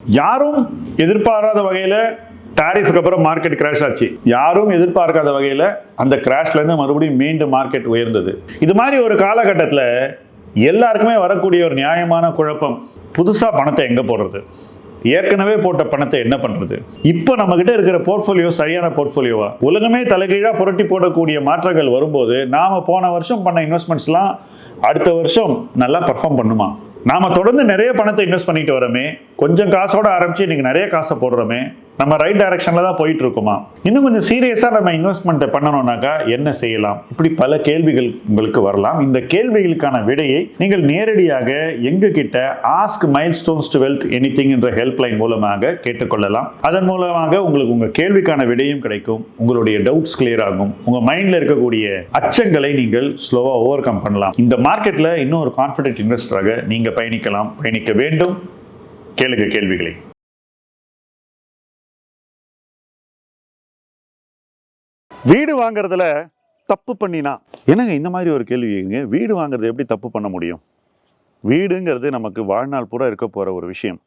யாரும் எதிர்பாராத வகையில் டாரிஃபுக்கு அப்புறம் மார்க்கெட் கிராஷ் ஆச்சு. யாரும் எதிர்பார்க்காத வகையில் அந்த கிராஷ்லேருந்து மறுபடியும் மீண்டும் மார்க்கெட் உயர்ந்தது. இது மாதிரி ஒரு காலகட்டத்தில் எல்லாருக்குமே வரக்கூடிய ஒரு நியாயமான குழப்பம் புதுசாக பணத்தை எங்கே போடுறது? ஏற்கனவே போட்ட பணத்தை என்ன பண்ணுறது இப்போ நம்மக்கிட்ட இருக்கிற போர்ட்ஃபோலியோ சரியான போர்ட்ஃபோலியோவா உலகமே தலைகீழா புரட்டி போடக்கூடிய மாற்றங்கள் வரும்போது நாம் போன வருஷம் பண்ண இன்வெஸ்ட்மெண்ட்ஸ்லாம் அடுத்த வருஷம் நல்லா பர்ஃபார்ம் பண்ணுமா? நாம் தொடர்ந்து நிறைய பணத்தை இன்வெஸ்ட் பண்ணிட்டு வரோமே. கொஞ்சம் காசோட ஆரம்பித்து இன்றைக்கி நிறைய காசை போடுறோமே. நம்ம ரைட் டைரக்ஷனில் தான் போயிட்டு இருக்கோமா இன்னும் கொஞ்சம் சீரியஸாக நம்ம இன்வெஸ்ட்மெண்ட்டை பண்ணணும்னாக்கா என்ன செய்யலாம்? இப்படி பல கேள்விகள் உங்களுக்கு வரலாம். இந்த கேள்விகளுக்கான விடையை நீங்கள் நேரடியாக எங்ககிட்ட ask milestones to wealth any என்ற ஹெல்ப்லைன் மூலமாக கேட்டுக்கொள்ளலாம். அதன் மூலமாக உங்களுக்கு உங்கள் கேள்விக்கான விடையும் கிடைக்கும். உங்களுடைய டவுட்ஸ் கிளியர் ஆகும். உங்கள் மைண்டில் இருக்கக்கூடிய அச்சங்களை நீங்கள் ஸ்லோவாக ஓவர் கம் பண்ணலாம். இந்த மார்க்கெட்டில் இன்னும் ஒரு கான்ஃபிடென்ட் இன்வெஸ்டராக நீங்கள் பயணிக்கலாம். பயணிக்க வேண்டும். கேளுங்க கேள்விகளை. வீடு வாங்குறதுல தப்பு பண்ணினா? என்னங்க இந்த மாதிரி ஒரு கேள்வி வீடு வாங்குறது எப்படி தப்பு பண்ண முடியும்? வீடுங்கிறது நமக்கு வாழ்நாள் பூரா இருக்க போகிற ஒரு விஷயம்.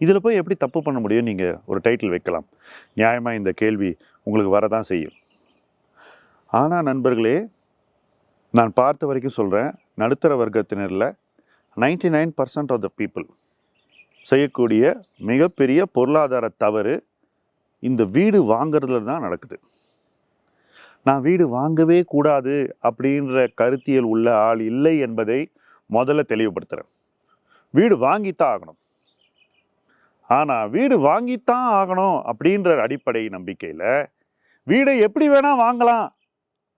இதில் போய் எப்படி தப்பு பண்ண முடியும்? நீங்கள் ஒரு டைட்டில் வைக்கலாம். நியாயமாக இந்த கேள்வி உங்களுக்கு வரதான் செய்யும். ஆனால் நண்பர்களே நான் பார்த்த வரைக்கும் சொல்கிறேன் நடுத்தர வர்க்கத்தினரில் 99% nine percent of the people செய்யக்கூடிய மிகப்பெரிய பொருளாதார தவறு இந்த வீடு வாங்குறதுல தான் நடக்குது. நான் வீடு வாங்கவே கூடாது அப்படின்ற கருத்தியல் உள்ள ஆள் இல்லை என்பதை முதல்ல தெளிவுபடுத்துகிறேன் வீடு வாங்கித்தான் ஆகணும். ஆனால் வீடு வாங்கித்தான் ஆகணும் அப்படின்ற அடிப்படை நம்பிக்கையில் வீடை எப்படி வேணால் வாங்கலாம்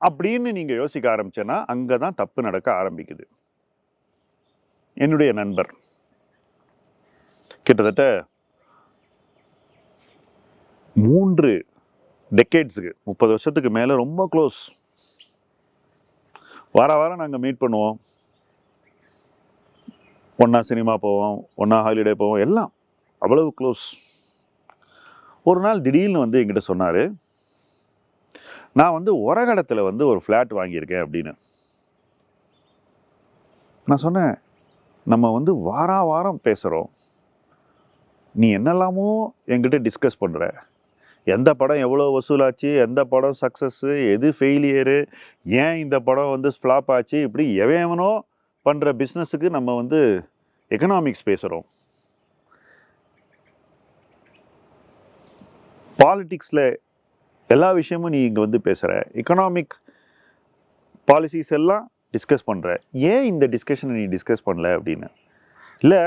அப்படின்னு நீங்கள் யோசிக்க ஆரம்பிச்சேன்னா அங்கே தான் தப்பு நடக்க ஆரம்பிக்குது. என்னுடைய நண்பர். கிட்டத்தட்ட மூன்று டெக்கேட்ஸுக்கு முப்பது வருஷத்துக்கு மேலே ரொம்ப க்ளோஸ் வார வாரம் நாங்கள் மீட் பண்ணுவோம். ஒன்றா சினிமா போவோம் ஒன்றா ஹாலிடே போவோம் எல்லாம் அவ்வளவு க்ளோஸ் ஒரு நாள் திடீர்னு வந்து எங்கிட்ட சொன்னார் நான் வந்து உரகடத்தில் வந்து ஒரு ஃப்ளாட் வாங்கியிருக்கேன் அப்படின்னு. நான் சொன்னேன் நம்ம வந்து வாரா வாரம் பேசுகிறோம் நீ என்னெல்லாமோ என்கிட்ட டிஸ்கஸ் பண்ணுற எந்த படம் எவ்வளோ வசூலாச்சு எந்த படம் சக்ஸஸ்ஸு எது ஃபெயிலியரு ஏன் இந்த படம் வந்து ஃப்ளாப் ஆச்சு இப்படி எவன் எவனோ பண்ணுற பிஸ்னஸுக்கு நம்ம வந்து எக்கனாமிக்ஸ் பேசுகிறோம் பாலிட்டிக்ஸில் எல்லா விஷயமும் நீ இங்கே வந்து பேசுகிற எக்கனாமிக் பாலிசிஸ் எல்லாம் டிஸ்கஸ் பண்ணுற ஏன் இந்த டிஸ்கஷனை நீ டிஸ்கஸ் பண்ணல அப்படின்னு? இல்லை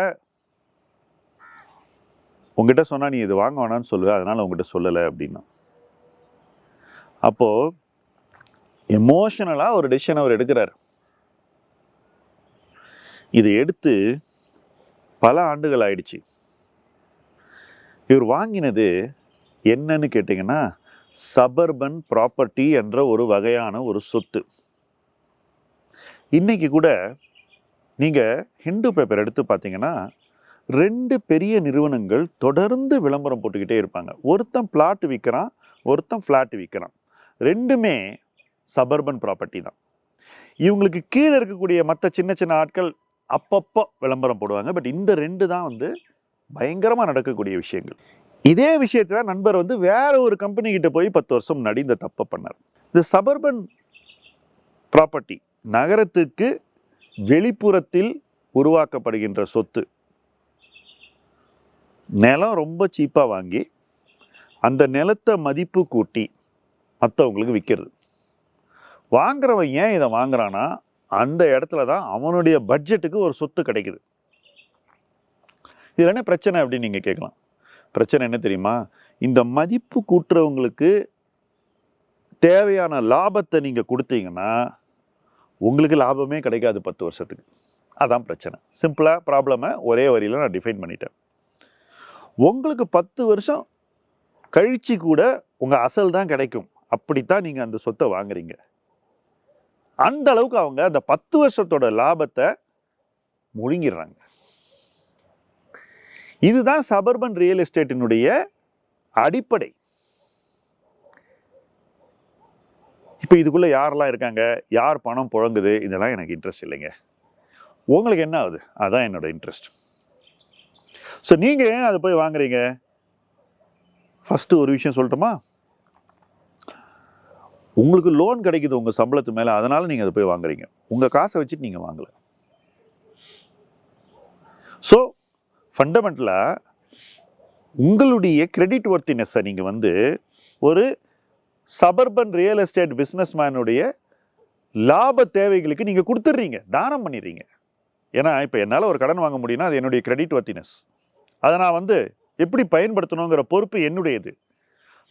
உங்ககிட்ட சொன்னால் நீ இது வாங்க வேணாம்னு சொல்லுவ அதனால் உங்ககிட்ட சொல்லலை அப்படின்னா. அப்போது எமோஷனலாக ஒரு டெசிஷன் அவர் எடுக்கிறார். இதை எடுத்து பல ஆண்டுகள் ஆயிடுச்சு. இவர் வாங்கினது என்னன்னு கேட்டிங்கன்னா சபர்பன் ப்ராப்பர்ட்டி என்ற ஒரு வகையான ஒரு சொத்து. இன்னைக்கு கூட நீங்கள் ஹிந்து பேப்பர் எடுத்து பார்த்தீங்கன்னா ரெண்டு பெரிய நிறுவனங்கள் தொடர்ந்து விளம்பரம் போட்டுக்கிட்டே இருப்பாங்க. ஒருத்தன் பிளாட் விற்கிறான் ஒருத்தன் ஃப்ளாட் விற்கிறான் ரெண்டுமே சபர்பன் ப்ராப்பர்ட்டி தான். இவங்களுக்கு கீழே இருக்கக்கூடிய மற்ற சின்ன சின்ன ஆட்கள் அப்பப்போ விளம்பரம் போடுவாங்க. பட் இந்த ரெண்டு தான் வந்து பயங்கரமாக நடக்கக்கூடிய விஷயங்கள். இதே விஷயத்தில் நண்பர் வந்து வேற ஒரு கம்பெனி கிட்ட போய் பத்து வருஷம் முன்னாடி இந்த தப்பை பண்ணார். இந்த சபர்பன் ப்ராப்பர்ட்டி நகரத்துக்கு வெளிப்புறத்தில் உருவாக்கப்படுகின்ற சொத்து நிலம் ரொம்ப சீப்பாக வாங்கி அந்த நிலத்தை மதிப்பு கூட்டி மற்றவங்களுக்கு விற்கிறது வாங்குறவன் ஏன் இதை வாங்குறான்னா அந்த இடத்துல தான் அவனுடைய பட்ஜெட்டுக்கு ஒரு சொத்து கிடைக்குது. இதில் என்ன பிரச்சனை அப்படின்னு நீங்கள் கேட்கலாம். பிரச்சனை என்ன தெரியுமா? இந்த மதிப்பு கூட்டுறவங்களுக்கு தேவையான லாபத்தை நீங்கள் கொடுத்தீங்கன்னா உங்களுக்கு லாபமே கிடைக்காது பத்து வருஷத்துக்கு. அதான் பிரச்சனை. சிம்பிளாக ப்ராப்ளமை ஒரே வரியில் நான் டிஃபைன் பண்ணிட்டேன். உங்களுக்கு பத்து வருஷம் கழிச்சு கூட உங்கள் அசல் தான் கிடைக்கும். அப்படித்தான் நீங்கள் அந்த சொத்தை வாங்குறீங்க. அந்த அளவுக்கு அவங்க அந்த பத்து வருஷத்தோட லாபத்தை முழுங்கிடுறாங்க. இதுதான் சபர்பன் ரியல் எஸ்டேட்டினுடைய அடிப்படை. இப்போ இதுக்குள்ளே யாரெல்லாம் இருக்காங்க? யார் பணம் புழங்குது? இதெல்லாம் எனக்கு இன்ட்ரெஸ்ட் இல்லைங்க. உங்களுக்கு என்ன ஆகுது? அதுதான் என்னோட இன்ட்ரெஸ்ட் ஸோ நீங்கள் ஏன் அதை போய் வாங்குறீங்க? ஃபஸ்ட்டு ஒரு விஷயம் சொல்லட்டுமா? உங்களுக்கு லோன் கிடைக்குது உங்கள் சம்பளத்து மேலே. அதனால் நீங்கள் அதை போய் வாங்குறீங்க. உங்கள் காசை வச்சுட்டு நீங்கள் வாங்கலை. ஸோ ஃபண்டமெண்டலாக உங்களுடைய கிரெடிட் ஒர்த்தினஸை நீங்கள் வந்து ஒரு சபர்பன் ரியல் எஸ்டேட் பிஸ்னஸ்மேனுடைய லாப தேவைகளுக்கு நீங்கள் கொடுத்துட்றீங்க. தானம் பண்ணிடுறீங்க. ஏன்னா இப்போ என்னால் ஒரு கடன் வாங்க முடியும்னா அது என்னுடைய கிரெடிட் வர்த்தினஸ் அதை நான் வந்து எப்படி பயன்படுத்தணுங்கிற பொறுப்பு என்னுடையது?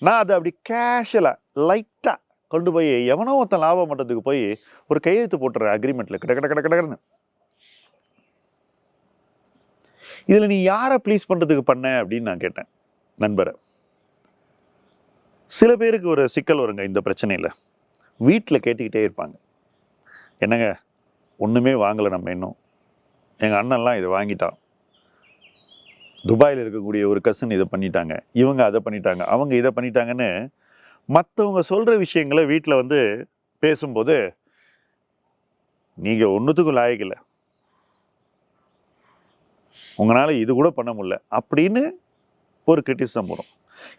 நான் அதை அப்படி கேஷுவலாக லைட்டாக கொண்டு போய் எவனோ ஒருத்தன் லாபம் பண்ணுறதுக்கு போய் ஒரு கையெழுத்து போட்டுற அக்ரிமெண்ட்டில் கிட கிட கிட கிடன்னு. இதில் நீ யாரை ப்ளீஸ் பண்ணுறதுக்கு பண்ண அப்படின்னு நான் கேட்டேன் நண்பரை. சில பேருக்கு ஒரு சிக்கல் வருங்க இந்த பிரச்சனையில். வீட்டில் கேட்டுக்கிட்டே இருப்பாங்க. என்னங்க ஒன்றுமே வாங்கலை நம்ம இன்னும். எங்கள் அண்ணன்லாம் இதை வாங்கிட்டான். துபாயில் இருக்கக்கூடிய ஒரு கசின் இதை பண்ணிட்டாங்க. இவங்க அதை பண்ணிட்டாங்க. அவங்க இதை பண்ணிட்டாங்கன்னு மற்றவங்க சொல்கிற விஷயங்களை வீட்டில் வந்து பேசும்போது நீங்கள் ஒன்றுத்துக்கும் லாயக்கில்லை உங்களால் இது கூட பண்ண முடியல. அப்படின்னு ஒரு கிரிட்டிசம் வரும்.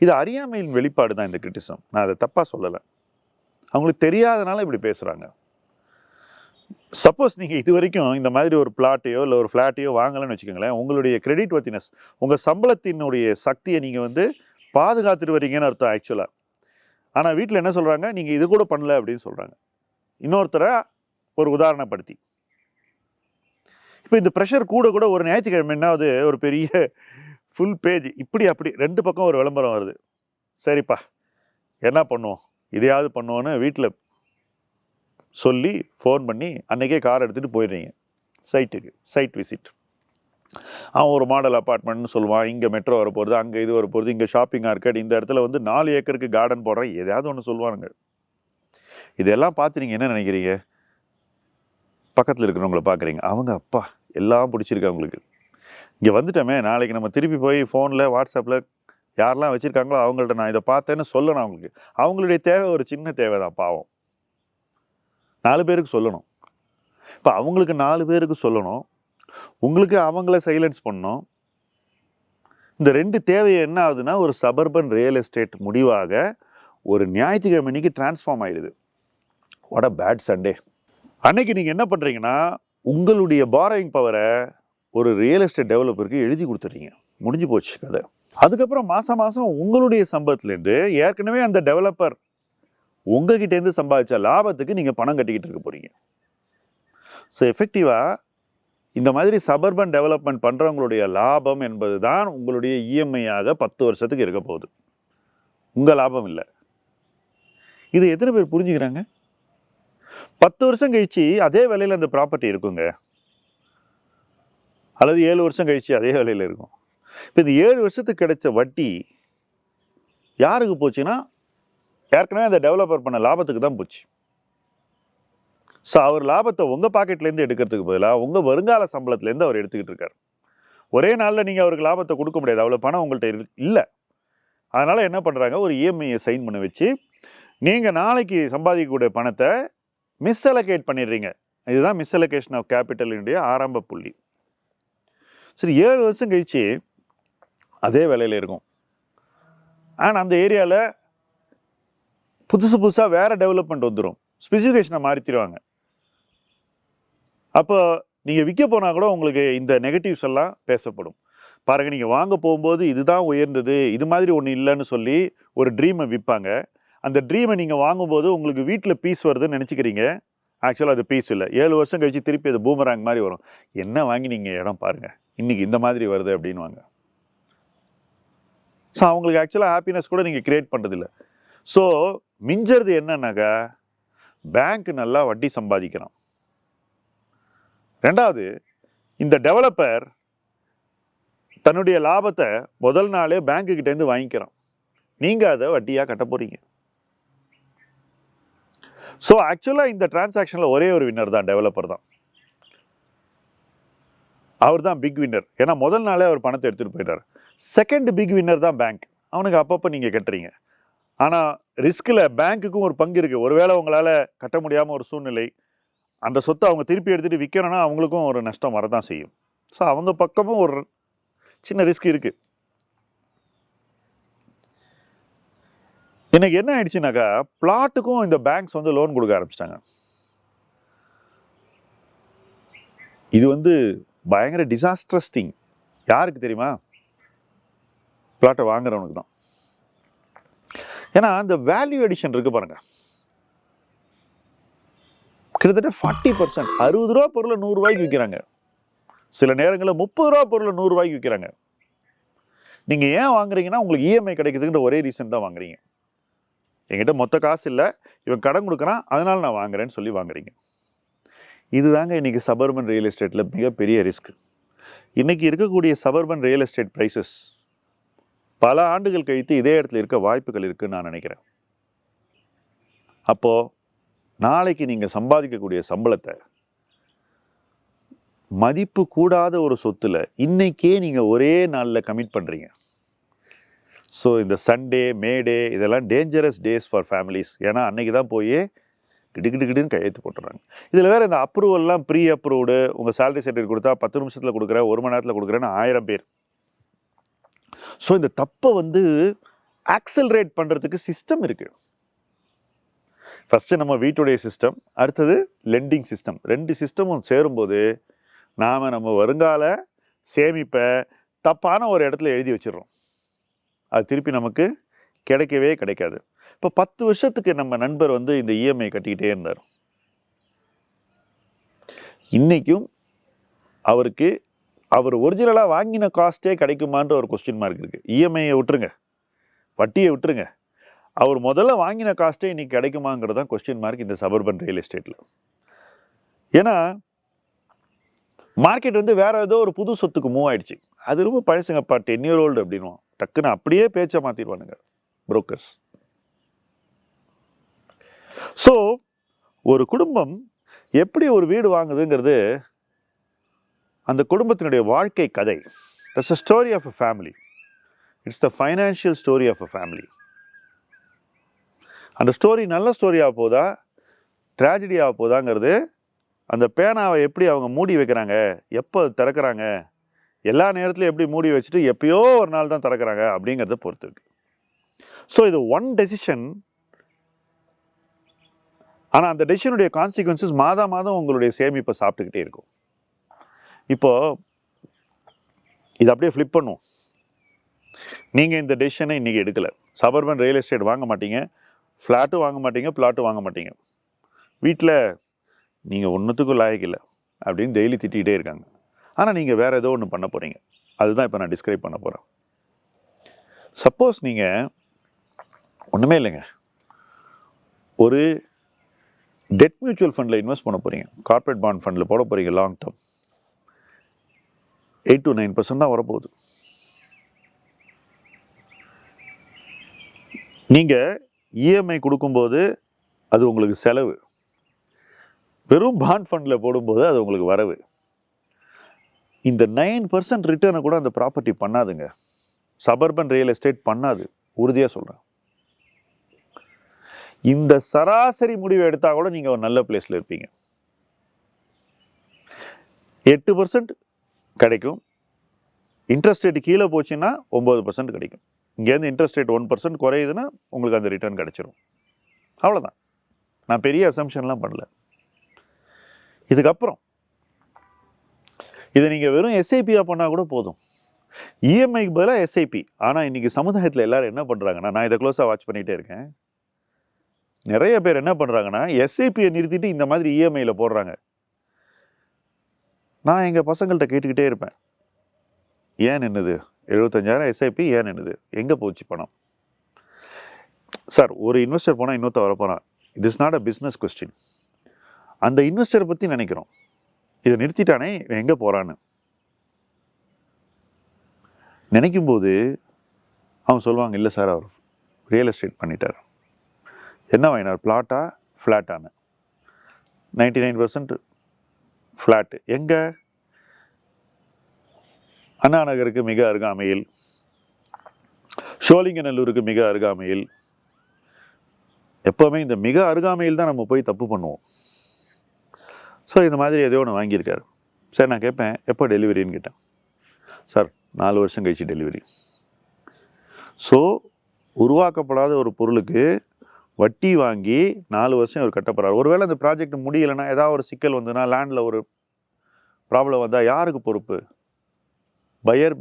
இது அறியாமையின் வெளிப்பாடு தான் இந்த கிரிட்டிசம் நான் அதை தப்பாக சொல்லலை. அவங்களுக்கு தெரியாதனால இப்படி பேசுகிறாங்க சப்போஸ் நீங்கள் இது வரைக்கும் இந்த மாதிரி ஒரு பிளாட்டையோ இல்லை ஒரு ஃப்ளாட்டையோ வாங்கலைன்னு வச்சுக்கோங்களேன் உங்களுடைய கிரெடிட் ஒர்த்தினஸ் உங்கள் சம்பளத்தினுடைய சக்தியை நீங்கள் வந்து பாதுகாத்துட்டு வரீங்கன்னு அர்த்தம் ஆக்சுவலாக ஆனால் வீட்டில் என்ன சொல்கிறாங்க நீங்கள் இது கூட பண்ணல அப்படின்னு சொல்கிறாங்க இன்னொருத்தரை ஒரு உதாரணப்படுத்தி. இப்போ இந்த ப்ரெஷர் கூட கூட ஒரு ஞாயிற்றுக்கிழமை என்னாவது ஒரு பெரிய ஃபுல் பேஜ் இப்படி அப்படி ரெண்டு பக்கம் ஒரு விளம்பரம் வருது. சரிப்பா என்ன பண்ணுவோம்? இதையாவது பண்ணுவோன்னு வீட்டில் சொல்லி ஃபோன் பண்ணி அன்றைக்கே கார் எடுத்துகிட்டு போயிடுறீங்க. சைட்டுக்கு சைட் விசிட் அவன் ஒரு மாடல் அப்பார்ட்மெண்ட்னு சொல்லுவான். இங்கே மெட்ரோ வர போகிறது அங்கே இது வர போகிறது இங்கே ஷாப்பிங் ஆர்கேட் இந்த இடத்துல வந்து நாலு ஏக்கருக்கு கார்டன் போடுறேன் எதையாவது ஒன்று சொல்லுவானுங்க. இதெல்லாம் பார்த்து நீங்கள் என்ன நினைக்கிறீங்க? பக்கத்தில் இருக்கிறவங்கள பார்க்குறீங்க. அவங்க அப்பா எல்லாம் பிடிச்சிருக்கு அவங்களுக்கு. இங்கே வந்துட்டோமே நாளைக்கு நம்ம திருப்பி போய் ஃபோனில் வாட்ஸ்அப்பில் யாரெல்லாம் வச்சுருக்காங்களோ அவங்கள்ட்ட நான் இதை பார்த்தேன்னு சொல்லணும் அவங்களுக்கு. அவங்களுடைய தேவை ஒரு சின்ன தேவை தான் பாவம். நாலு பேருக்கு சொல்லணும். இப்போ அவங்களுக்கு நாலு பேருக்கு சொல்லணும். உங்களுக்கு அவங்கள சைலன்ஸ் பண்ணணும். இந்த ரெண்டு தேவை என்ன ஆகுதுன்னா ஒரு சபர்பன் ரியல் எஸ்டேட் முடிவாக ஒரு ஞாயிற்றுக்கிழமை அன்னைக்கு டிரான்ஸ்ஃபார்ம் ஆயிடுது. வாட் அ பேட் சண்டே அன்னைக்கு நீங்கள் என்ன பண்ணுறீங்கன்னா உங்களுடைய பாரோயிங் பவரை ஒரு ரியல் எஸ்டேட் டெவலப்பருக்கு எழுதி கொடுத்துட்றீங்க. முடிஞ்சு போச்சு கதை. அதுக்கப்புறம் மாதம் மாதம் உங்களுடைய சம்பளத்துலேருந்து ஏற்கனவே அந்த டெவலப்பர் உங்ககிட்டேருந்து சம்பாதிச்ச லாபத்துக்கு நீங்கள் பணம் கட்டிக்கிட்டு இருக்க போகிறீங்க ஸோ எஃபெக்டிவாக இந்த மாதிரி சபர்பன் டெவலப்மெண்ட் பண்ணுறவங்களுடைய லாபம் என்பது தான் உங்களுடைய இஎம்ஐயாக பத்து வருஷத்துக்கு இருக்க போகுது. உங்கள் லாபம் இல்லை. இது எத்தனை பேர் புரிஞ்சுக்கிறாங்க? பத்து வருஷம் கழிச்சு அதே விலையில் அந்த ப்ராப்பர்ட்டி இருக்குங்க. அல்லது ஏழு வருஷம் கழித்து அதே விலையில் இருக்கும். இப்போ இந்த ஏழு வருஷத்துக்கு கிடைச்ச வட்டி யாருக்கு போச்சுன்னா ஏற்கனவே அந்த டெவலப்பர் பண்ண லாபத்துக்கு தான் போச்சு. ஸோ அவர் லாபத்தை உங்கள் பாக்கெட்லேருந்து எடுக்கிறதுக்கு பதிலாக உங்கள் வருங்கால சம்பளத்துலேருந்து அவர் எடுத்துக்கிட்டு இருக்கார். ஒரே நாளில் நீங்கள் அவருக்கு லாபத்தை கொடுக்க முடியாது. அவ்வளோ பணம் உங்கள்கிட்ட இல்லை. அதனால் என்ன பண்ணுறாங்க ஒரு இஎம்ஐயை சைன் பண்ண வச்சு நீங்கள் நாளைக்கு சம்பாதிக்கக்கூடிய பணத்தை மிஸ் அலோகேட் பண்ணிடுறீங்க. இதுதான் மிஸ் அலோகேஷன் ஆஃப் கேபிட்டலினுடைய ஆரம்ப புள்ளி. சரி ஏழு வருஷம் கழிச்சு அதே வேலையில் இருக்கும். ஆனால் அந்த ஏரியாவில் புதுசு புதுசாக வேறு டெவலப்மெண்ட் வந்துடும் ஸ்பெசிஃபிகேஷனை மாற்றிடுவாங்க அப்போ நீங்கள் விற்க போனால் கூட உங்களுக்கு இந்த நெகட்டிவ்ஸ் எல்லாம் பேசப்படும். பாருங்கள் நீங்கள் வாங்க போகும்போது இதுதான் உயர்ந்தது இது மாதிரி ஒன்று இல்லைன்னு சொல்லி ஒரு ட்ரீமை விற்பாங்க அந்த ட்ரீமை நீங்கள் வாங்கும்போது உங்களுக்கு வீட்டில் பீஸ் வருதுன்னு நினச்சிக்கிறீங்க. ஆக்சுவலாக அது பீஸ் இல்லை. ஏழு வருஷம் கழிச்சு திருப்பி அது பூமராங் மாதிரி வரும். என்ன வாங்கி நீங்கள் இடம் பாருங்கள் இன்றைக்கி இந்த மாதிரி வருது அப்படின்வாங்க ஸோ அவங்களுக்கு ஆக்சுவலாக ஹாப்பினஸ் கூட நீங்கள் க்ரியேட் பண்ணுறதில்ல ஸோ மிஞ்சறது என்னன்னாக்கா பேங்க் நல்லா வட்டி சம்பாதிக்கிறான் ரெண்டாவது இந்த டெவலப்பர் தன்னுடைய லாபத்தை முதல் நாளே பேங்க்கு கிட்டேருந்து வாங்கிக்கிறான் நீங்கள் அதை வட்டியாக கட்ட போகிறீங்க ஸோ ஆக்சுவலாக இந்த டிரான்சாக்ஷனில் ஒரே ஒரு வின்னர் தான் டெவலப்பர் தான். அவர் தான் பிக் வின்னர் ஏன்னா முதல் நாளே அவர் பணத்தை எடுத்துகிட்டு போயிட்டார் செகண்ட் பிக் வின்னர் தான் பேங்க் அவனுக்கு அப்பப்போ நீங்கள் கட்டுறீங்க. ஆனால் ரிஸ்கில் பேங்க்குக்கும் ஒரு பங்கு இருக்குது ஒருவேளை உங்களால் கட்ட முடியாமல் ஒரு சூழ்நிலை அந்த சொத்தை அவங்க திருப்பி எடுத்துகிட்டு விற்கணும்னா அவங்களுக்கும் ஒரு நஷ்டம் வரதான் செய்யும். ஸோ அவங்க பக்கமும் ஒரு சின்ன ரிஸ்க் இருக்குது எனக்கு என்ன ஆயிடுச்சுனாக்கா பிளாட்டுக்கும் இந்த பேங்க்ஸ் வந்து லோன் கொடுக்க ஆரம்பிச்சிட்டாங்க. இது வந்து பயங்கர டிசாஸ்ட்ரஸ் திங் யாருக்கு தெரியுமா? பிளாட்டை வாங்குறவனுக்கு தான். ஏன்னா இந்த வேல்யூ எடிஷன் இருக்கு பாருங்க. கிட்டத்தட்ட ஃபார்ட்டி பர்சன்ட் அறுபது ரூபா பொருளை நூறுரூவாய்க்கு விற்கிறாங்க. சில நேரங்களில் முப்பது ரூபா பொருளை நூறுரூவாய்க்கு விற்கிறாங்க. நீங்கள் ஏன் வாங்குறீங்கன்னா உங்களுக்கு இஎம்ஐ கிடைக்கிறதுக்குன்ற ஒரே ரீசன் தான் வாங்குறீங்க. என்கிட்ட மொத்த காசு இல்லை. இவன் கடன் கொடுக்குறான். அதனால் நான் வாங்குறேன்னு சொல்லி வாங்குறீங்க. இதுதாங்க இன்றைக்கி சபர்பன் ரியல் எஸ்டேட்டில் மிகப்பெரிய ரிஸ்க் இன்றைக்கி இருக்கக்கூடிய சபர்பன் ரியல் எஸ்டேட் ப்ரைஸஸ் பல ஆண்டுகள் கழித்து இதே இடத்துல இருக்க வாய்ப்புகள் இருக்குன்னு நான் நினைக்கிறேன். அப்போது நாளைக்கு நீங்கள் சம்பாதிக்கக்கூடிய சம்பளத்தை மதிப்பு கூடாத ஒரு சொத்துல இன்றைக்கே நீங்கள் ஒரே நாளில் கமிட் பண்ணுறீங்க ஸோ இந்த சண்டே மேடே இதெல்லாம் டேஞ்சரஸ் டேஸ் ஃபார் ஃபேமிலிஸ் ஏன்னா அன்றைக்கி தான் போய் கிடுகிடுகிடுன்னு கையெழுத்து போட்டுறாங்க இதில் வேறு இந்த அப்ரூவல்லாம் ப்ரீ அப்ரூவ்டு உங்கள் சேலரி சர்டிஃபிகேட் கொடுத்தா பத்து நிமிஷத்தில் கொடுக்குறேன் ஒரு மணி நேரத்தில் கொடுக்குறேன்னு ஆயிரம் பேர். ஸோ இந்த தப்பை வந்து ஆக்சலரேட் பண்ணுறதுக்கு சிஸ்டம் இருக்குது ஃபஸ்ட்டு நம்ம வீட்டுடைய சிஸ்டம் அடுத்தது லெண்டிங் சிஸ்டம் ரெண்டு சிஸ்டமும் சேரும்போது நாம் நம்ம வருங்கால சேமிப்பை தப்பான ஒரு இடத்துல எழுதி வச்சிடுறோம். அது திருப்பி நமக்கு கிடைக்கவே கிடைக்காது. இப்போ பத்து வருஷத்துக்கு நம்ம நண்பர் வந்து இந்த இஎம்ஐ கட்டிக்கிட்டே இருந்தார். இன்றைக்கும் அவருக்கு அவர் ஒரிஜினலாக வாங்கின காஸ்ட்டே கிடைக்குமான்ற ஒரு கொஸ்டின் மார்க் இருக்குது இஎம்ஐயை விட்டுருங்க. வட்டியை விட்டுருங்க. அவர் முதல்ல வாங்கின காஸ்ட்டே இன்றைக்கி கிடைக்குமாங்கிறது தான் கொஸ்டின் மார்க் இந்த சபர்பன் ரியல் எஸ்டேட்டில் ஏன்னா மார்க்கெட் வந்து வேறு ஏதோ ஒரு புது சொத்துக்கு மூவ் ஆயிடுச்சு. அது ரொம்ப பழசுங்கப்பா டென் இயர் ஓல்டு அப்படின்வோம் டக்குன்னு அப்படியே பேச்சை மாற்றிடுவானுங்க புரோக்கர்ஸ் ஸோ ஒரு குடும்பம் எப்படி ஒரு வீடு வாங்குதுங்கிறது அந்த குடும்பத்தினுடைய வாழ்க்கை கதை. That's a story of a family it's the financial story of a family அந்த ஸ்டோரி நல்ல ஸ்டோரியாக போதா? ட்ராஜடியாக போதாங்கிறது அந்த பேனாவை எப்படி அவங்க மூடி வைக்கிறாங்க? எப்போ திறக்கிறாங்க? எல்லா நேரத்துலையும் எப்படி மூடி வச்சுட்டு எப்பயோ ஒரு நாள் தான் திறக்கிறாங்க அப்படிங்கிறத பொறுத்து இருக்கு. ஸோ இது ஒன் டெசிஷன் ஆனால் அந்த டெசிஷனுடைய கான்சிக்வன்சஸ் மாதம் மாதம் உங்களுடைய சேமிப்பை சாப்பிட்டுக்கிட்டே இருக்கும். இப்போ இது அப்படியே ஃப்ளிப் பண்ணுவோம். நீங்கள் இந்த டெசிஷனை இன்றைக்கி எடுக்கலை. சபர்பன் ரியல் எஸ்டேட் வாங்க மாட்டீங்க. ஃப்ளாட்டும் வாங்க மாட்டீங்க பிளாட்டும் வாங்க மாட்டீங்க. வீட்டில் நீங்கள் ஒன்றுத்துக்கும் லாயக்கில்லை அப்படின்னு டெய்லி திட்டிகிட்டே இருக்காங்க. ஆனால் நீங்கள் வேறு ஏதோ ஒன்று பண்ண போகிறீங்க அதுதான் இப்போ நான் டிஸ்கிரைப் பண்ண போகிறேன் சப்போஸ் நீங்கள் ஒன்றுமே இல்லைங்க. ஒரு டெட் மியூச்சுவல் ஃபண்டில் இன்வெஸ்ட் பண்ண போகிறீங்க கார்ப்பரேட் பாண்ட் ஃபண்டில் போட போகிறீங்க long term eight to nine percent தான் வரப்போகுது. நீங்கள் இஎம்ஐ கொடுக்கும்போது அது உங்களுக்கு செலவு. வெறும் பாண்ட் ஃபண்டில் போடும்போது அது உங்களுக்கு வரவு. இந்த நைன் பர்சன்ட் ரிட்டர்னை கூட அந்த ப்ராப்பர்ட்டி பண்ணாதுங்க. சபர்பன் ரியல் எஸ்டேட் பண்ணாது. உறுதியாக சொல்கிறேன் இந்த சராசரி முடிவை எடுத்தால் கூட நீங்கள் ஒரு நல்ல பிளேஸில் இருப்பீங்க. எட்டு பர்சன்ட் கிடைக்கும். இன்ட்ரெஸ்ட் ரேட் கீழே போச்சுன்னா ஒம்பது பர்சன்ட் கிடைக்கும். இங்கேருந்து இன்ட்ரெஸ்ட் ரேட் ஒன் பர்சன்ட் குறையுதுன்னா உங்களுக்கு அந்த ரிட்டர்ன் கிடைச்சிரும். அவ்வளோதான் நான் பெரிய அசம்ஷன்லாம் பண்ணல. இதுக்கப்புறம் இதை நீங்கள் வெறும் எஸ்ஐபியாக பண்ணால் கூட போதும். இஎம்ஐக்கு பதிலாக எஸ்ஐபி ஆனால் இன்றைக்கி சமுதாயத்தில் எல்லோரும் என்ன பண்ணுறாங்கன்னா நான் இதை க்ளோஸாக வாட்ச் பண்ணிகிட்டே இருக்கேன். நிறைய பேர் என்ன பண்ணுறாங்கன்னா எஸ்ஐபியை நிறுத்திட்டு இந்த மாதிரி இஎம்ஐயில் போடுறாங்க. நான் எங்கள் பசங்கள்கிட்ட கேட்டுக்கிட்டே இருப்பேன். ஏன் நின்னுது? எழுபத்தஞ்சாயிரம் எஸ்ஐபி ஏன் நின்னுது? எங்கே போச்சு பணம்? சார் ஒரு இன்வெஸ்டர் போனால் இன்னொருத்த வரப்போகிறான் it is not a business question அந்த இன்வெஸ்டரை பற்றி நினைக்கிறோம். இதை நிறுத்திட்டானே எங்கே போகிறான்னு நினைக்கும்போது அவன் சொல்லுவாங்க இல்லை சார் அவர் ரியல் எஸ்டேட் பண்ணிட்டார். என்ன வாங்கினார்? பிளாட்டா ஃப்ளாட்டான்னு நைன்டி நைன் பர்சன்ட் ஃப்ளாட்டு எங்கே? அண்ணா நகருக்கு மிக அருகாமையில். சோழிங்கநல்லூருக்கு மிக அருகாமையில். எப்போவுமே இந்த மிக அருகாமையில் தான் நம்ம போய் தப்பு பண்ணுவோம். ஸோ இந்த மாதிரி எதையோ ஒன்று வாங்கியிருக்காரு. சரி நான் கேட்பேன் எப்போ டெலிவரின்னு கேட்டேன். சார் நாலு வருஷம் கழிச்சு டெலிவரி. ஸோ உருவாக்கப்படாத ஒரு பொருளுக்கு வட்டி வாங்கி நாலு வருஷம் அவர் கட்டப்படுறாரு ஒருவேளை அந்த ப்ராஜெக்ட் முடியலைன்னா ஏதாவது ஒரு சிக்கல் வந்துன்னா லேண்டில் ஒரு ப்ராப்ளம் வந்தால் யாருக்கு பொறுப்பு? பயர்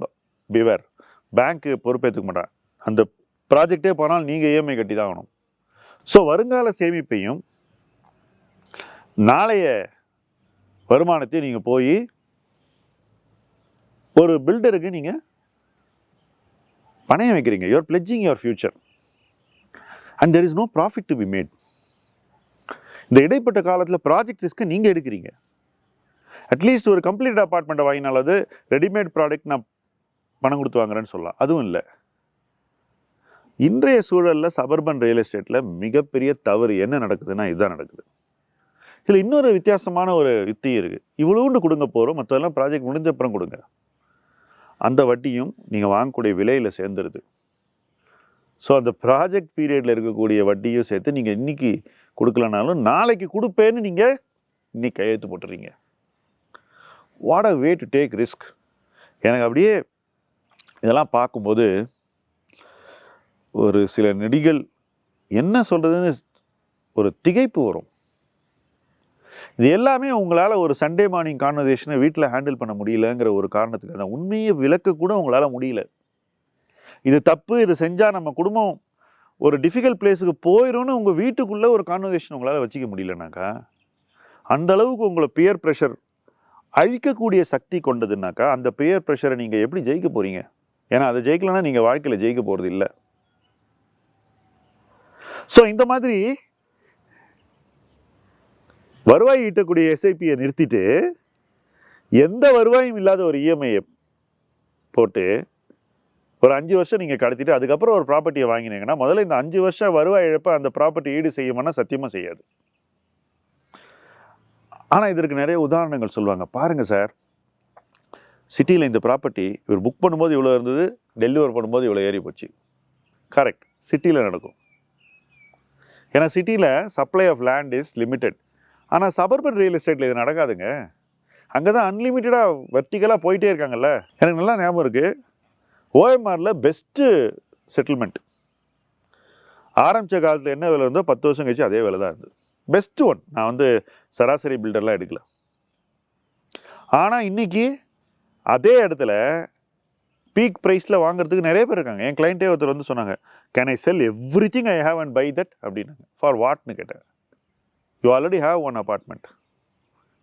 பிவர் பேங்க்கு பொறுப்பேற்றுக்க மாட்டான் அந்த ப்ராஜெக்டே போனால் நீங்கள் இஎம்ஐ கட்டி தான் ஆகணும். ஸோ வருங்கால சேமிப்பையும் நாளைய வருமானத்தையும் நீங்கள் போய் ஒரு பில்டருக்கு நீங்கள் பணையம் வைக்கிறீங்க. Your pledging your future and there is no profit to be made இந்த இடைப்பட்ட காலத்தில் ப்ராஜெக்ட் ரிஸ்க்கை நீங்கள் எடுக்கிறீங்க. அட்லீஸ்ட் ஒரு கம்ப்ளீட் அப்பார்ட்மெண்ட்டை வாங்கினாலாவது ரெடிமேட் ப்ராடக்ட் நான் பணம் கொடுத்து வாங்குறேன்னு சொல்லலாம். அதுவும் இல்லை. இன்றைய சூழலில் சபர்பன் ரியல் எஸ்டேட்டில் மிகப்பெரிய தவறு என்ன நடக்குதுன்னா இதுதான் நடக்குது. இதில் இன்னொரு வித்தியாசமான ஒரு யுக்தி இருக்குது இவ்வளோண்டு கொடுங்க போகிறோம் மற்றெல்லாம் ப்ராஜெக்ட் முடிஞ்ச அப்புறம் கொடுங்க. அந்த வட்டியும் நீங்கள் வாங்கக்கூடிய விலையில் சேர்ந்துருது. ஸோ அந்த ப்ராஜெக்ட் பீரியடில் இருக்கக்கூடிய வட்டியும் சேர்த்து நீங்கள் இன்றைக்கி கொடுக்கலனாலும் நாளைக்கு கொடுப்பேன்னு நீங்கள் இன்றைக்கி கையெழுத்து போட்டுறீங்க. What a way to take risk எனக்கு அப்படியே இதெல்லாம் பார்க்கும்போது ஒரு சில நெடிகள் என்ன சொல்கிறதுன்னு ஒரு திகைப்பு வரும். இது எல்லாமே உங்களால் ஒரு சண்டே மார்னிங் கான்வர்சேஷனை வீட்டில் ஹேண்டில் பண்ண முடியலங்கிற ஒரு காரணத்துக்கு தான். உண்மையை விளக்க கூட உங்களால் முடியல. இது தப்பு இது செஞ்சால் நம்ம குடும்பம் ஒரு டிஃபிகல்ட் பிளேஸுக்கு போயிடும்னு உங்கள் வீட்டுக்குள்ளே ஒரு கான்வர்சேஷன் உங்களால் வச்சுக்க முடியலனாக்கா அந்த அளவுக்கு உங்களை பியர் ப்ரெஷர் அழிக்கக்கூடிய சக்தி கொண்டதுனாக்கா அந்த பியர் ப்ரெஷரை நீங்கள் எப்படி ஜெயிக்க போகிறீங்க ஏன்னா அதை ஜெயிக்கலன்னா நீங்கள் வாழ்க்கையில் ஜெயிக்க போகிறது இல்லை. ஸோ இந்த மாதிரி வருவாய் ஈட்டக்கூடிய எஸ்ஐபியை நிறுத்திட்டு எந்த வருவாயும் இல்லாத ஒரு இஎம்ஐயை போட்டு ஒரு அஞ்சு வருஷம் நீங்கள் கடத்திட்டு அதுக்கப்புறம் ஒரு ப்ராப்பர்ட்டியை வாங்கினீங்கன்னா முதல்ல இந்த அஞ்சு வருஷம் வருவாய் இழப்பை அந்த ப்ராப்பர்ட்டி ஈடு செய்யுமானா சத்தியமாக செய்யாது. ஆனால் இதற்கு நிறைய உதாரணங்கள் சொல்லுவாங்க. பாருங்கள் சார். சிட்டியில் இந்த ப்ராப்பர்ட்டி இவர் புக் பண்ணும்போது இவ்வளோ இருந்தது டெலிவர் பண்ணும்போது இவ்வளோ ஏறி போச்சு. கரெக்ட் சிட்டியில் நடக்கும். ஏன்னா சிட்டியில் supply of land is limited ஆனால் சபர்பன் ரியல் எஸ்டேட்டில் இது நடக்காதுங்க. அங்கே தான் அன்லிமிட்டடாக வெர்டிக்கலாக போயிட்டே இருக்காங்கல்ல. எனக்கு நல்லா ஞாபகம் இருக்குது ஓஎம்ஆரில் பெஸ்ட்டு செட்டில்மெண்ட் ஆரம்பித்த காலத்தில் என்ன விலை இருந்தோ பத்து வருஷம் கழிச்சு அதே விலை தான் இருந்தது. பெஸ்ட்டு ஒன் நான் வந்து சராசரி பில்டர்லாம் எடுக்கல. ஆனால் இன்னைக்கு அதே இடத்துல பீக் ப்ரைஸில் வாங்குறதுக்கு நிறைய பேர் இருக்காங்க. என் கிளைண்ட்டே ஒருத்தர் வந்து சொன்னாங்க can I sell everything I have and buy that அப்படின்னாங்க. ஃபார் வாட்னு கேட்டேன் you already have one apartment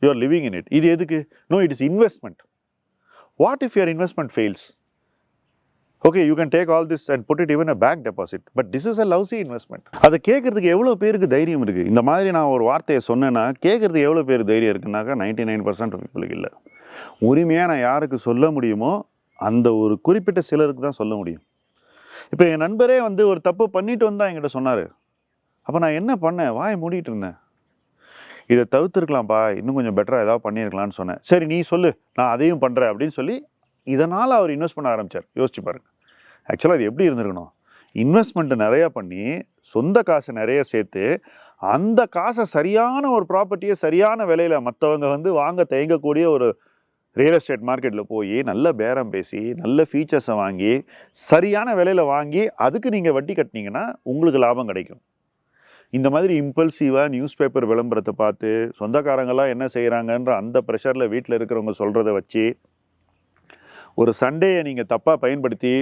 you are living in it இது எதுக்கு? No it is investment what if your investment fails okay you can take all this and put it even a bank deposit but this is a lousy investment அதை கேட்கறதுக்கு எவ்வளோ பேருக்கு தைரியம் இருக்குது இந்த மாதிரி நான் ஒரு வார்த்தையை சொன்னேன்னா கேட்கறதுக்கு எவ்வளோ பேர் தைரியம் இருக்குனாக்கா நைன்டி நைன் பர்சன்ட் பீப்புளுக்கு இல்லை. உரிமையாக நான் யாருக்கு சொல்ல முடியுமோ அந்த ஒரு குறிப்பிட்ட சிலருக்கு தான் சொல்ல முடியும். இப்போ என் நண்பரே வந்து ஒரு தப்பு பண்ணிட்டு வந்தால் என்கிட்ட சொன்னார். அப்போ நான் என்ன பண்ணேன்? வாய் மூடிட்டு இருந்தேன். இதை தவிர்த்துருக்கலாம்ப்பா இன்னும் கொஞ்சம் பெட்டராக ஏதாவது பண்ணியிருக்கலாம்னு சொன்னேன். சரி நீ சொல்லு நான் அதையும் பண்ணுறேன் அப்படின்னு சொல்லி இதனால் அவர் இன்வெஸ்ட் பண்ண ஆரம்பித்தார் யோசிச்சு பாருங்க. ஆக்சுவலாக அது எப்படி இருந்திருக்கணும்? இன்வெஸ்ட்மெண்ட்டு நிறையா பண்ணி சொந்த காசை நிறைய சேர்த்து அந்த காசை சரியான ஒரு ப்ராப்பர்ட்டியை சரியான விலையில் மற்றவங்க வந்து வாங்க தயங்கக்கூடிய ஒரு ரியல் எஸ்டேட் மார்க்கெட்டில் போய் நல்ல பேரம் பேசி நல்ல ஃபீச்சர்ஸை வாங்கி சரியான விலையில் வாங்கி அதுக்கு நீங்கள் வட்டி கட்டினீங்கன்னா உங்களுக்கு லாபம் கிடைக்கும். இந்த மாதிரி இம்பல்சிவாக நியூஸ் பேப்பர் விளம்பரத்தை பார்த்து சொந்தக்காரங்களாம் என்ன செய்கிறாங்கன்ற அந்த ப்ரெஷரில் வீட்டில் இருக்கிறவங்க சொல்கிறத வச்சு ஒரு சண்டேயை நீங்கள் தப்பாக பயன்படுத்தி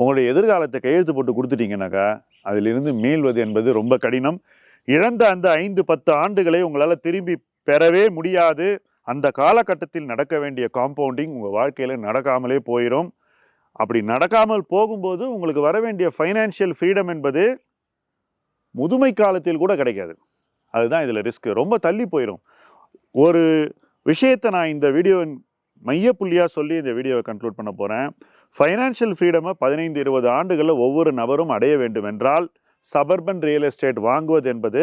உங்களுடைய எதிர்காலத்தை கையெழுத்து போட்டு கொடுத்துட்டீங்கன்னாக்கா அதிலிருந்து மீள்வது என்பது ரொம்ப கடினம். இழந்த அந்த ஐந்து பத்து ஆண்டுகளை உங்களால் திரும்பி பெறவே முடியாது. அந்த காலகட்டத்தில் நடக்க வேண்டிய காம்பவுண்டிங் உங்கள் வாழ்க்கையில் நடக்காமலே போயிடும் அப்படி நடக்காமல் போகும்போது உங்களுக்கு வர வேண்டிய ஃபைனான்ஷியல் ஃப்ரீடம் என்பது முதுமை காலத்தில் கூட கிடைக்காது. அதுதான் இதில் ரிஸ்க்கு ரொம்ப தள்ளி போயிடும் ஒரு விஷயத்தை நான் இந்த வீடியோவின் மையப்புள்ளியாக சொல்லி இந்த வீடியோவை கன்க்ளூட் பண்ண போகிறேன் ஃபைனான்ஷியல் ஃப்ரீடமை பதினைந்து இருபது ஆண்டுகளில் ஒவ்வொரு நபரும் அடைய வேண்டுமென்றால் சபர்பன் ரியல் எஸ்டேட் வாங்குவது என்பது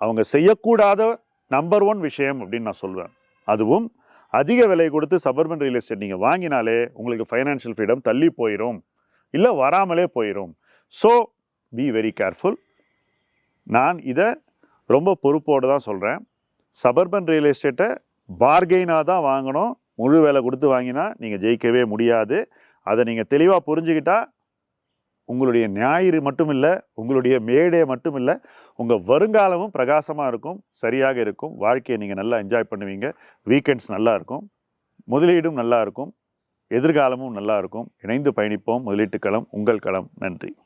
அவங்க செய்யக்கூடாத நம்பர் ஒன் விஷயம் அப்படின்னு நான் சொல்வேன் அதுவும் அதிக விலை கொடுத்து சபர்பன் ரியல் எஸ்டேட் நீங்கள் வாங்கினாலே உங்களுக்கு ஃபைனான்ஷியல் ஃப்ரீடம் தள்ளி போயிடும் இல்லை வராமலே போயிடும் ஸோ பி வெரி கேர்ஃபுல் நான் இதை ரொம்ப பொறுப்போடு தான் சொல்கிறேன் சபர்பன் ரியல் எஸ்டேட்டை பார்கெயினாக தான் வாங்கணும். முழு வேலை கொடுத்து வாங்கினா நீங்கள் ஜெயிக்கவே முடியாது. அதை நீங்கள் தெளிவாக புரிஞ்சுக்கிட்டால் உங்களுடைய ஞாயிறு மட்டும் இல்லை உங்களுடைய மேடே மட்டும் இல்லை உங்கள் வருங்காலமும் பிரகாசமாக இருக்கும் சரியாக இருக்கும் வாழ்க்கையை நீங்கள் நல்லா என்ஜாய் பண்ணுவீங்க வீக்கெண்ட்ஸ் நல்லா இருக்கும் முதலீடும் நல்லா இருக்கும் எதிர்காலமும் நல்லா இருக்கும். இணைந்து பயணிப்போம் முதலீட்டு களம் உங்கள் களம். நன்றி.